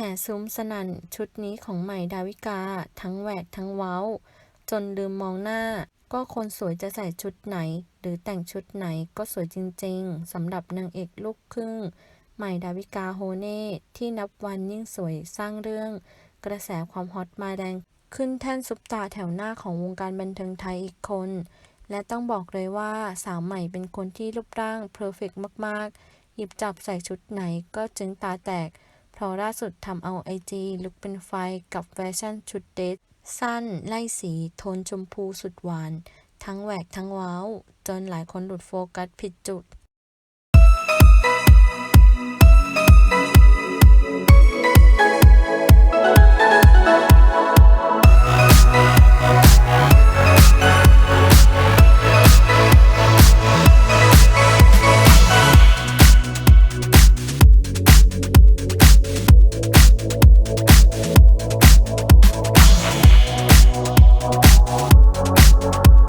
ห่ซุ้มสนั่นชุดนี้ของใหม่ดาวิกา ทั้งแหวกทั้งเว้า จนลืมมองหน้า ก็คนสวยจะใส่ชุดไหน หรือแต่งชุดไหนก็สวยจริงๆสำหรับนางเอกลูกครึ่ง ใหม่ดาวิกาโฮเน่ที่นับวันยิ่งสวยสร้างเรื่อง กระแสความฮอตมาแรงขึ้นแท่นซุปตาแถวหน้าของวงการบันเทิงไทยอีกคน และต้องบอกเลยว่าสาวใหม่เป็นคนที่รูปร่างเพอร์เฟกต์มากๆ หยิบจับใส่ชุดไหนก็จึงตาแตก พราะล่าสุดทำเอาไอจีลุกเป็นไฟกับแฟชั่นชุดเดทสั้นไล่สีโทนชมพูสุดหวาน ทั้งแหวกทั้งว้าว จนหลายคนหลุดโฟกัสผิดจุด